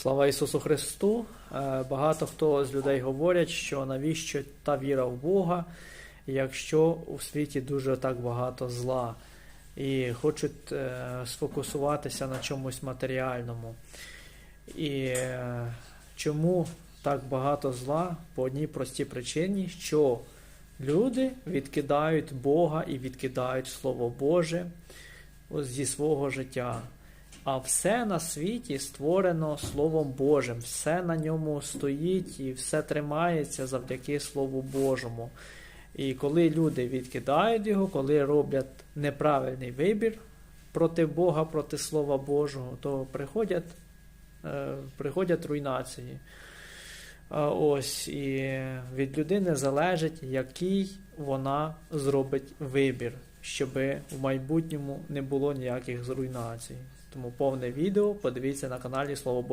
Слава Ісусу Христу! Е, Багато хто з людей говорять, що навіщо та віра в Бога, якщо у світі дуже так багато зла, і хочуть е, сфокусуватися на чомусь матеріальному. І е, чому так багато зла? По одній простій причині, що люди відкидають Бога і відкидають Слово Боже зі свого життя. А все на світі створено Словом Божим, все на ньому стоїть і все тримається завдяки Слову Божому. І коли люди відкидають його, коли роблять неправильний вибір проти Бога, проти Слова Божого, то приходять, е, приходять руйнації. Ось і від людини залежить, який вона зробить вибір, щоб в майбутньому не було ніяких зруйнацій. Тому повне відео подивіться на каналі Слово Боже.